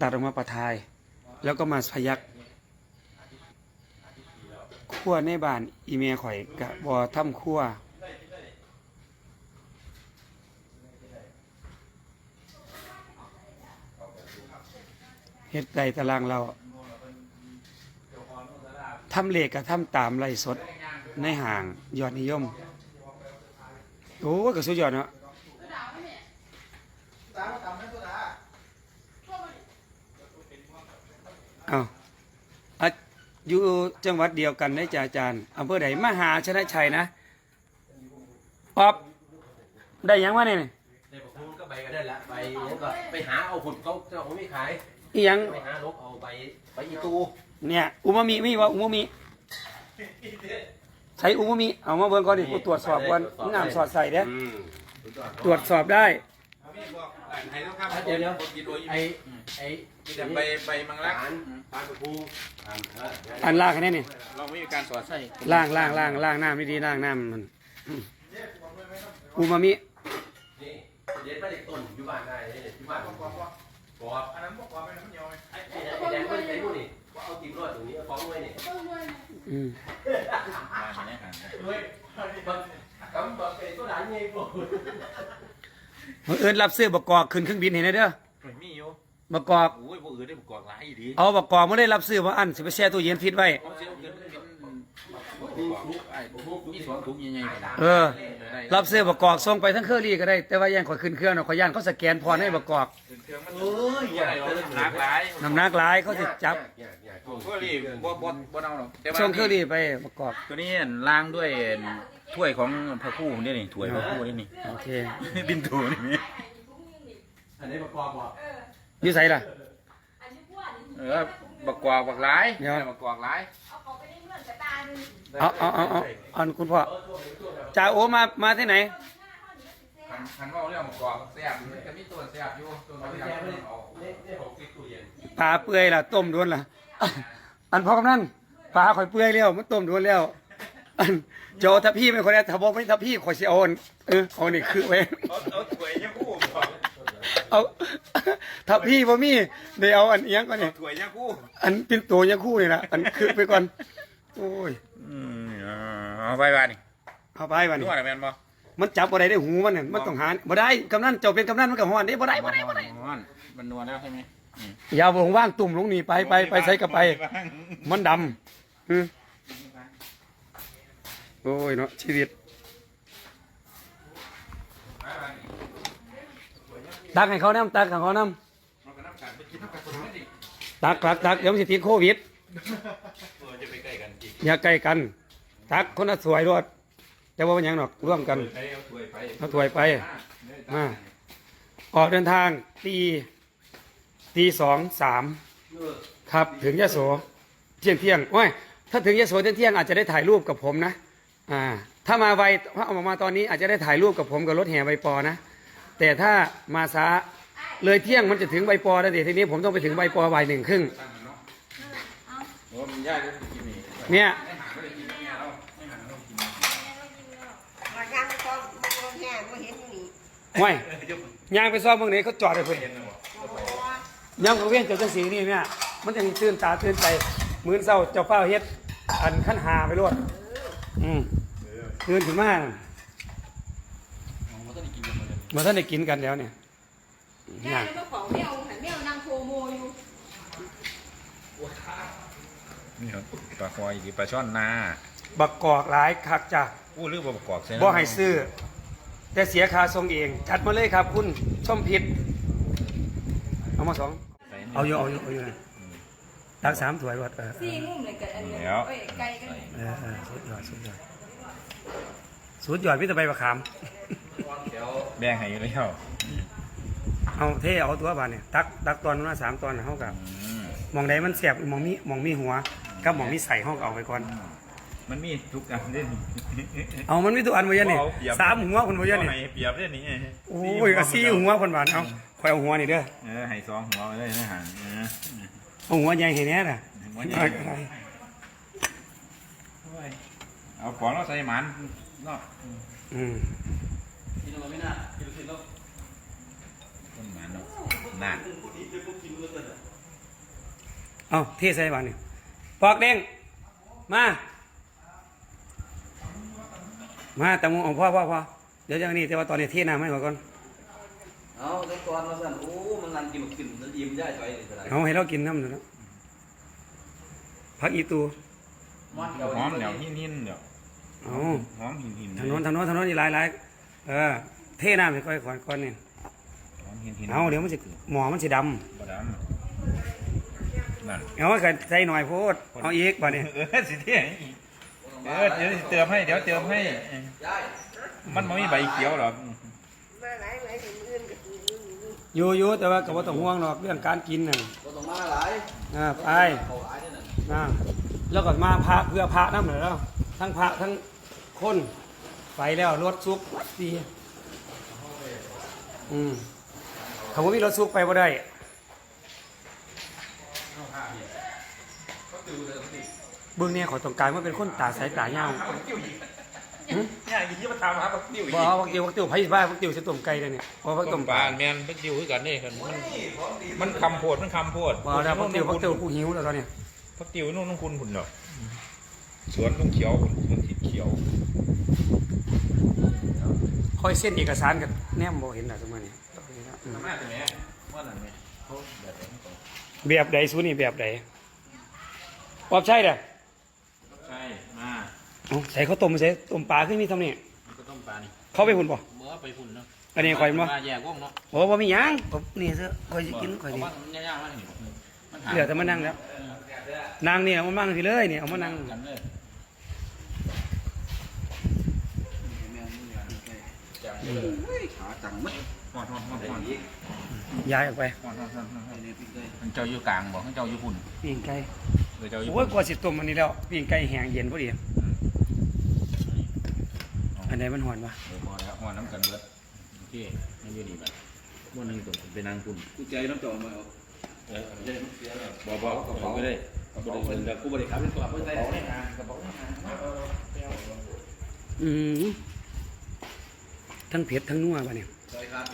ตัดออกมาประทาย แล้วก็มาพยักขั้วในบ้านอีเมียข่อยกะบอทำขั้วเฮ็ดไก่ตารางเราทำเลขกับทำตามไรสดในห่างยอดนิยม โอ้ก็สุดยอดเนาะ อาอะอยู่จังหวัดเดียวกันได้จ้าอาจารย์อำเภอใดมหาชนะชัยนะป๊อบได้หยังวะเนี่ยในปะพูก็ไปก็ได้ละไปแล้วก็ไปหาเอาผลเขาเจ้าของไม่ขายอีหยังไปหาลบเอาไปไปอีตูเนี่ยอุมามิมีวะอุมามิใช้อุมามิเอามาเบิ่งก่อนดิกูตรวจสอบก่อนน้ำสอดใส่เด้ออืมตรวจสอบได้พี่บอกอ่านไทยต้องข้ามเดี๋ยวเดี๋ยวคนกินโดยไอไอ มีแต่ใบใบมังลักปานปานปะพูปานเอออันล่างแค่นี้นี่เราไม่มีการสอดไส้ล่างล่างล่างล่างน้ำไม่ดีล่างน้ำมันอืมอุมามินี่เด็ดไม่ได้ต้นอยู่บ้านได้เลยอยู่บ้านบอกว่าบอกอันนั้นบอกว่าเป็นน้ำยอยไอ้ไอ้ไอ้แดงไม่ได้รู้นี่ว่าเอาติมรอดตรงนี้เอาฟ้องไว้นี่อืมมาเห็นไหมครับเฮ้ยบังกำบังเป็นตัวหลานไงบอกบังเอิญรับซื้อประกอบขึ้นเครื่องบินเห็นไหมเด้อไม่มีอยู่ประกอบ โอ้ยพวกอื่นได้ประกอบหลายอีดีเอาประกอบไม่ได้รับซื้อว่าอันสิไปแช่ตู้เย็นฟิตไว้ เขาเสียเงินเป็นทุกไอ้ทุกมีสองทุกยังไงกันนะเออ รับซื้อประกอบส่งไปทั้งเครื่องรีก็ได้ แต่ว่าแย่งขอยขึ้นเครื่องเนาะขอยย่านเขาสแกนพรให้ประกอบเครื่องมันเอ้ยใหญ่เราหนักหลายน้ำหนักหลายเขาจะจับก็รีบบ่บ่บ่เอาหรอกแต่ว่าส่งเครื่องรีไปประกอบตัวนี้ล้างด้วยถ้วยของพระคู่นี่นี่ถ้วยพระคู่นี่นี่โอเคบินถูนี่นี่ อันนี้ประกอบบอกอยูใส่ล่ะเออบักกวากบักหลายเดี๋ยว บักกวากหลายเอาเอาเอาเอาเอาคุณพ่อจ่าโอมามาที่ไหน คันคันว่าเรื่องบักกวากแซ่บมันก็มีตัวแซ่บอยู่ตัวน้อยอยากเอาในในหกสิบตู้เย็นปลาเปื่อยล่ะต้มโดนล่ะ อันพอกำนันปลาข่อยเปื่อยแล้วมันต้มโดนแล้ว อันโจถ้าพี่ไม่คนนี้ถ้าบอกไม่ถ้าพี่ข่อยสิเอาอันเออเอานี่คือไว้ เอาเอาถ้วยยาคู่บอก เอาถ้าพี่บ่มีได้เอาอันเอียงก่อนนี่ถ้วยยาคู่อันเป็นตัวยังคู่นี่นะอันคือไปก่อนโอ้ยอืมเอาไปบ้านนี่เอาไปวันรู้นี้อะไรแม่นบ่มันจับบ่ได้ได้หูมันเนี่ยมันต้องหาบ่ได้กำนันเจ้าเป็นกำนันมันก็ฮ้อนได้บ่ได้บ่ได้บ่ได้มันนัวแล้วใช่ไหมอย่าบ่ว่างตุ่มลงนี่ไปไปไปใส่กับไป มันดำอือโอ้ยเนาะชีวิต ตักให้เขาน้ำตักให้เขาน้ำตักตักตักเดี๋ยวมันสิติดโควิดจะไปใกล้กันอีกอย่าใกล้กัน ตักคนละสวยรถแต่ว่าเป็นหยังหรอกร่วมกัน ไปเอาถ้วยไปเอาถ้วยไป มา ออกเดินทางตีตีสองสามครับ ถึงยะโสเที่ยงเที่ยงโอ้ยถ้าถึงยะโสเที่ยงเที่ยงอาจจะได้ถ่ายรูปกับผมนะ อ่า ถ้ามาไวถ้าเอามาตอนนี้อาจจะได้ถ่ายรูปกับผมกับรถแห่ใบปอนะ แต่ถ้ามาช้าเลยเที่ยงมันจะถึงใบปอแล้วเดี๋ยวทีนี้ผมต้องไปถึงใบปอบ่ายหนึ่งครึ่งโอ้มันยากเลยกินนี่เนี่ยมาย่างก็มันแห้งมันเห็นอยู่นี่ห้วยยางไปซ่อมเมืองไหนเขาจอดเลยเพื่อนโอ้โหยามกระเวียนเจ้าจังสีนี่เนี่ยมันยังตื่นตาตื่นใจมื้อเช้าเจ้าเฝ้าเฮ็ดอันขั้นหาไปรวดอืมตื่นขึ้นมาก เมื่อท่านได้กินกันแล้วเนี่ยแม่แล้วของแมวหันแมวนั่งโคโมอยู่นี่ครับปลาควายหรือปลาช่อนนาบักกอกหลายคักจ้ะอู้หรือบ่ประกอบใส่บ่ให้ซื้อ แต่เสียค่าส่งเอง จัดมาเลยครับ คุณชมพิษเอามาสองเอาอยู่เอาอยู่เอาอยู่นะตักสามถ้วยรดเออเอซี่องุ่มเลยกันอันนี้เอ้ยไก่กันเออเออสุดยอดสุดยอดสุดยอดพี่ตะใบประขาม แดงให้อยู่แล้วเอาเทเอาตัวบานเนี่ยตักตักตอนนั้นมาสามตอนนะเท่ากับอืมมองใดมันเสียบมองมีมองมีหัวกับมองมีใส่ห้องเอาไปก่อน มันมีทุกอันเด้นี่เอามันมีตัวอันบ่ยันนี่เอาเปรียบสามหัวคนบ่ยันนี่ให้เปรียบเด้นี่โอ้ยก็สี่หัวคนบานเอาคอยเอาหัวนี่เด้อเออให้สองหัวเลยนะฮะเออเอาหัวใหญ่ให้แน่น่ะหัวใหญ่เอาของเราใส่หมันเนาะอืมกิน เราไม่น่ากินเรานั่นเอาเทใส่บานนี่ปอกเด้งมา มาแต่มงเอาพ่อพ่อพ่อเดี๋ยวอย่างนี้แต่ว่าตอนนี้เทน้ำให้ก่อนก่อนเอาแล้วก่อนมาสั่นโอ้มันนันกินมากินแล้วยิ้มได้ใจเลยก็ได้เอาให้เรากินน้ำหน่อยนะพักอีตูหอมเดี๋ยวหินหินเดี๋ยวเอาหอมหินหินทางโน้นทางโน้นทางโน้นอีกหลายหลายเออ เทน้ำให้ก่อนก่อนก่อนนี่หอมหินหินเอาเดี๋ยวมันจะหมอมันจะดบ่ดำนั่นำเอาก็ใส่หน่อยโพดเอาอีกบ่เนี่ยเออสิเที่ยอีกเออเดี๋ยวสิเติมให้เดี๋ยวเติมให้ยายมันไม่มีใบเขียวหรอกมาหลายหลายถึงอื่นก็กินอยู่อยู่อยู่อยู่แต่ว่าก็บ่ต้องห่วงหรอกเรื่องการกินน่ะก็ต้องมาหลายอ่าไปเขาหลายนี่น่ะอ่าแล้วก็มาพระเพื่อพระน้ำเหนือแล้วทั้งพระทั้งคนไปแล้วรถซุกดี อืมเขาบ่มีรถซุกไปบ่ได้เบื้องเนี่ยขอต้องการว่าเป็นคนตาสายตายาวเนี่ยอีกที่มาทำครับติวอีบ่เอาพักติวพักติวไผสิบ้าพักติวสิต้มไก่เด้อเนี่ยเพราะพักต้ต้มมปลาแมนเป็นติวคือกันนี่กันมันมันคำโพดมันคำโพดบ่เอาแล้วพักติวพักติวกูหิวแล้วตอนเนี้ยพักติวนู่นน้องคุณผุนดอก สวนต้องเขียวผุนสวนสีเขียวคอยเส้นเอกสารกันแนมบ่เห็นแล้วจังมื้อนี้อืมทำไมเป็นไงว่านั่นไหมเขาแบบนี้ก่อนแบบใดสู้นี่แบบใดปอบใช่เด้อใช่มาเอาใส่ข้าวต้มใส่ต้มปลาขึ้นมีทำนี่มันก็ต้มปลานี่เข้าไปหุ่นบ่เมื่อไปหุ่นเนาะอันนี้ข่อยบ่มาแยกวงเนาะโอ้บ่มีหยังผมนี่เด้อข่อยสิกินข่อยนี่มันยากๆมากนี่มันหา เหลือแต่มานั่งแล้วนางนี่เอามานั่งพี่เลยนี่เอามานั่งกันเลยแม่งมึงอยากไปจังเฮ้ยขาจังมัดฮอนฮอนฮอนไอ้ฮอนอีกย้ายออกไปฮอนฮอนฮอนฮอนไอ้เนี่ยพี่เคยมันเจ้าอยู่กลางบอกให้เจ้าอยู่หุ่นปิ้งไก่ Dạ. หรือเจ้าอยู่โอ้ยกว่าสิต้มอันนี้แล้วปิ้งไก่แห้งเย็นพอดีอันไหนมันหอนวะเออพอแล้วฮอนน้ำกันเบิดโอเคไม่ยืดดีไปวันนึงตัวเป็นนางหุ่นกูใจน้ำจอมาเอา เออเดี๋ยวเสียแล้วบอกบอกกระเป๋าไม่ได้กระเป๋าเป็นแบบกูบริการเป็นตัวไม่กใช่ระเป๋าในานกระเป๋าในานอืมทั้งเผ็ดทั้งนัวป่ะเนี่ยใช่ครับ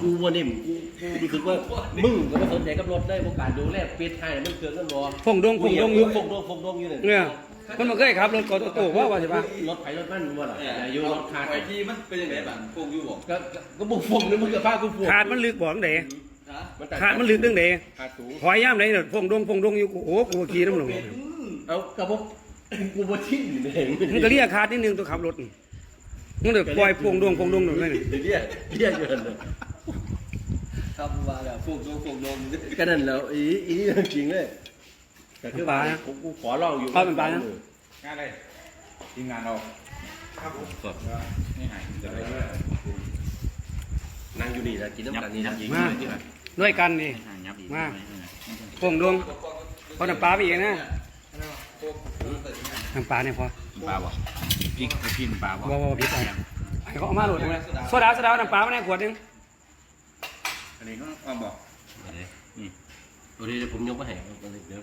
กูวันนี้กูกูรู้สึกว่ามึงก็ไม่สนใจกับรถได้โอกาสดูแลปิดให้มันเกินกันบ่พงดงพงดงอยู่ฟงดงฟงดงอยู่เนี่ยมันมาเคยขับรถกอโต้ว่าว่าใช่ปะรถไผรถมันบ่าล่ะอย่าอยู่รถขาดไอ้ที่มันเป็นยังไงบ้างพวกอยู่บอกก็ก็บุกฟงนี่มึงก็พากูฟงขาดมันลึกบ่จังเด ฮะขาดมันลึกเรื่องเดขาดสูงหอยย่ามไหนเนี่ยพงดงพงดงอยู่กูโอ้กูขี่น้ำหลงเอากระบอกกูบ่ชินเองมันก็เรียกขาดนิดนึงตัวขับรถนี่มันเดือดปล่อยพงดงพงดงหนึ่งเลยนี่เรียกเรียกอยู่นั่นน่ะครับว่าแล้วพวกโดนพวกโดนก็นั่นแล้วอีอีนี่เรื่องจริงเลยแต่คือว่าผมกูขอลองอยู่เอาเป็นปลานะงานอะไรทีมงานเราครับผมสดนี่หายจะได้ นั่งอยู่นี่แล้วกินน้ำกันนี่นะมาด้วยกันนี่ยับอีกพงดงเอาน้ำปลาไปอีกนะน้ำปลาเนี่ยพอปลาบ่พริกพินปลาบ่บ่บ่บ่พริกอะไรไอ้เขาเอามาโหลดเลยโซดาโซดาเอาน้ำปลามาในขวดหนึงอันนี้ก็เอาบอกตัวนี้ผมยกมาให้เดี๋ยว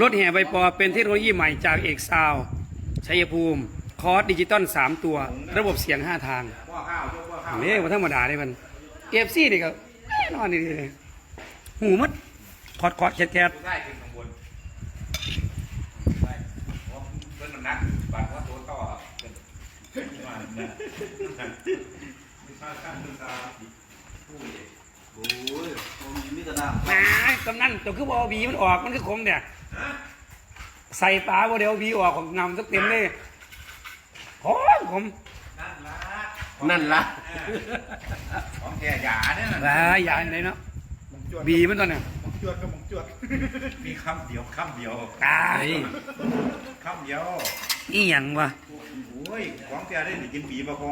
รถแห่ใบปอเป็นเทคโนโลยีใหม่จากเอกซาวชัยภูมิ คอร์สดิจิตอล3ตัว ระบบเสียง 5 ทาง ว่าข้ยว่าข้าวนี่มันธรรมดาเลยมันเอฟซีนี่ก็แน่นอนนี่เลยหูมัดคอดคอดแคดแคดได้ขึ้นข้างบนไปเพิ่นน้ำหนักบาดว่าตัวต่อเป็นมาเนี่มีค่าข้างตาผู้เด็กโอ้ยผมมีมิตรน้แหมกำนันตัวคือบอบีมันออกมันคือขมเนี่ยใส่ตาบอเดียวบีออกของนำสักเต็มเลยขมขมนั่นละนั่นละ ของแกหยาเนี่ยว้ายอย่าอันไหนเนาะบีมันตอนเนี่ยมงจวดก็มงจวดมีคำเดียวคำเดียวตายคำเดียวอีหยังวะโอ้ยของแกได้กินปีปะพอ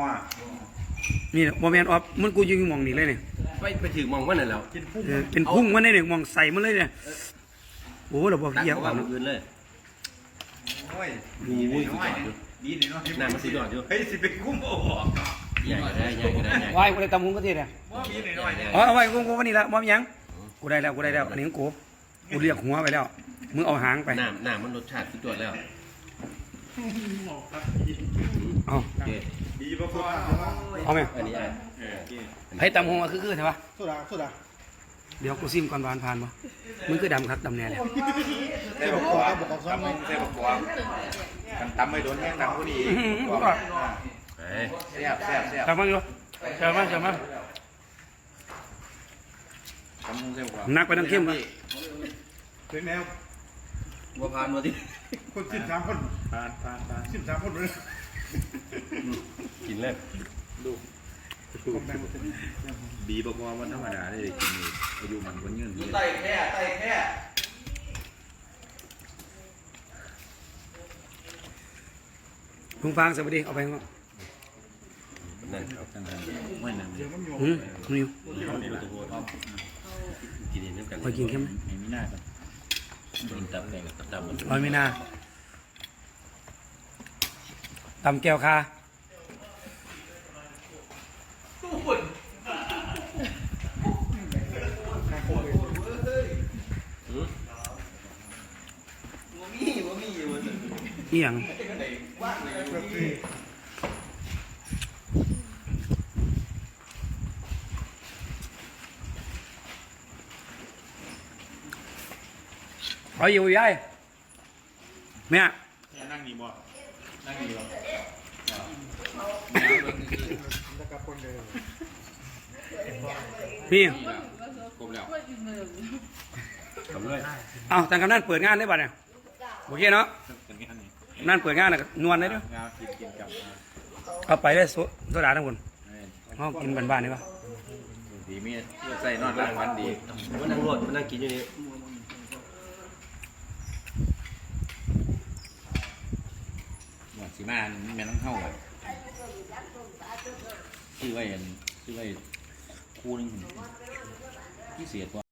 นี่โมเมนต์ออฟมันกูยิงมองนี่เลยเนี่ยไปไปถึงมองว่านั่นแล้วกินพุ่งเออเป็นพุ่งมันเลยเนี่ยมองใส่มันเลยเนี่ยโอ้เราบอกตักเยี่ยเขามว่ามันอื่นเลยโอ้ยดูอุ้ยน้อยดีดีน้อยน้ำมันสิหยอดอยู่เฮ้ยสิเป็นกุ้งโอ้โห ใหญ่ก็ได้ใหญ่ก็ได้ใหญ่วายกูได้ตำหุงก็ทีเนี่ยว่ามีน้อยเนี่ยอ๋อเอาไว้กูกูวันนี้ละมอมยัง กูได้แล้วกูได้แล้วอันนี้ของกู กูเรียกหัวไปแล้ว มึงเอาหางไปน้ำน้ำมันรสชาติสุดยอดแล้วเอาโอเคดีปะพอเอาไหมอันนี้อะเเออที่ให้ตำหงมาคือคือใช่ปะโซดาโซดาเดี๋ยวกูซิมก่อนหวานผ่านบ่มึงคือดำครับดำแน่เลยใส่บักบัวตำใส่บักบัวกันตำไม่โดนแห้งตำผู้ดีเฮ้ย แซ่บแซ่บแซ่บจำมาอยู่จำมาจำมาตำมุงใส่บักบัวนักไปน้ำเข้มก่อนเป็นแนวบัวพานมาดิคนสิบสามคนปานปานปานสิบสามคนเลยกินเลยคนแบ่งเป็นบีบักบัวมันธรรมดาเลยกินนี่อายุมันคนยืนดูไตแค่ไตแค่ลุงฟางสวัสดี เอาไปก่อน นั่นตั้งแต่ไม่นานเดี๋ยวมันโยมอืมนี่อยู่นี่แหละกินเองน้ำกันคอยกินเข้มไหมเห็นมีหน้ากันกินตับแดงกับตับมันร้อยไม่น่าตำแก้วคาบ่มีบ่มีอยู่มันอีหยัง เอาอยู่ยายแม่นั่งนี่บ่นั่งนี่บ่แล้วก็คนเดิมพี่ครบแล้วทำเลยเอาทางกำนันเปิดงานได้ป่ะเนี่ยโอเคเนาะเป็นงานนี่นั่นเปิดงานน่ะก็นวลได้ด้วยงานกินกินกับเอาไปได้โซโซดาทั้งหมดห้องกินบ้านๆนี่ปะดีมีใส่นอนร่างวันดีมันนั่งรวดมันนั่งกินอยู่นี่ หมด สีมาแม่น้องเข้าอะชื่อไว้อันชื่อว่าคู่นึงที่เสียตัว